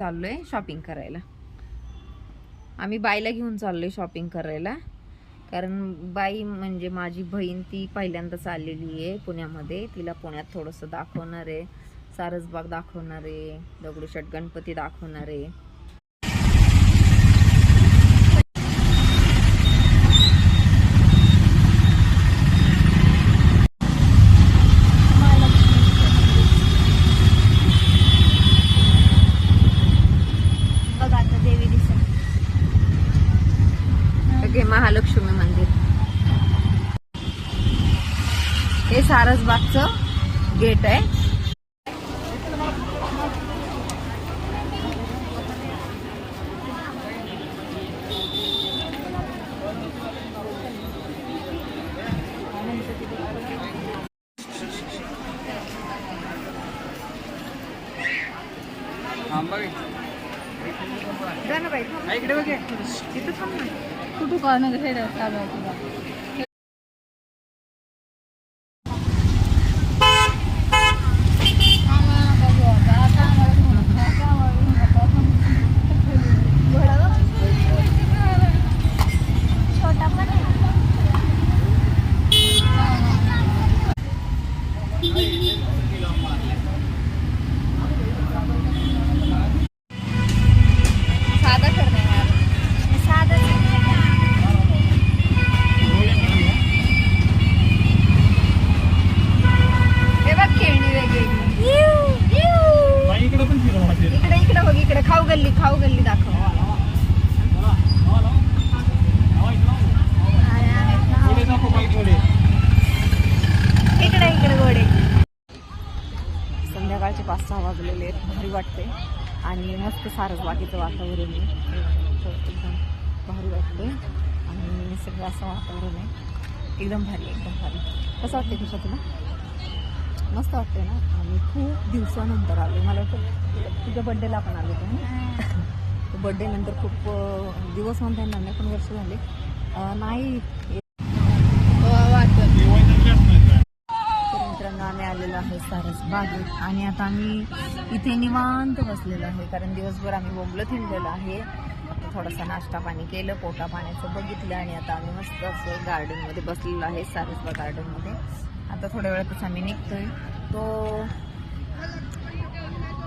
चाललो आहे शॉपिंग करायला. आम्ही बाईला घेऊन चाललो आहे शॉपिंग करायला. कारण बाई म्हणजे माझी बहीण ती पहिल्यांदाच आलेली आहे पुण्यामध्ये. तिला पुण्यात थोडंसं दाखवणार आहे. सारसबाग दाखवणार आहे. दगडूशेठ गणपती दाखवणार आहे बघा आता देवी दिसत ओके महालक्ष्मी मंदिर. हे सारसबागचं गेट आहे. जा ना बाई थांब. इकडे बघे तिथं थांब ना कुठं कॉर्नर हे चालू आहे तुला छोटा गल्ली खाऊ गल्ली दाखव. पुढे इकडे इकडे गोडे संध्याकाळचे पाच सहा वाजलेले आहेत भारी वाटते. आणि मस्त सारस बाकीचं वातावरण आहे. एकदम भारी वाटते. आणि सगळं असं वातावरण आहे. एकदम भारी एकदम भारी. कसं वाटते तुझं तुला? मस्त वाटते ना? आणि खूप दिवसानंतर आले मला वाटतं तुझ्या बड्डेला पण आले तुम्ही बड्डे नंतर खूप दिवस म्हणता येणार नाही पण वर्ष झाले. नाही. तर मित्रांनो आम्ही आलेलो आहे सारस बागेत आणि आता आम्ही इथे निवांत बसलेलो आहे कारण दिवसभर आम्ही बोंबलत हिंडलेलो आहे. थोडासा नाश्ता पाणी केलं पोटा पाण्याचं बघितलं आणि आता आम्ही मस्त असं गार्डनमध्ये बसलेलो आहे सारसबाग गार्डनमध्ये आता थोड्या वेळातच आम्ही निघतोय. तो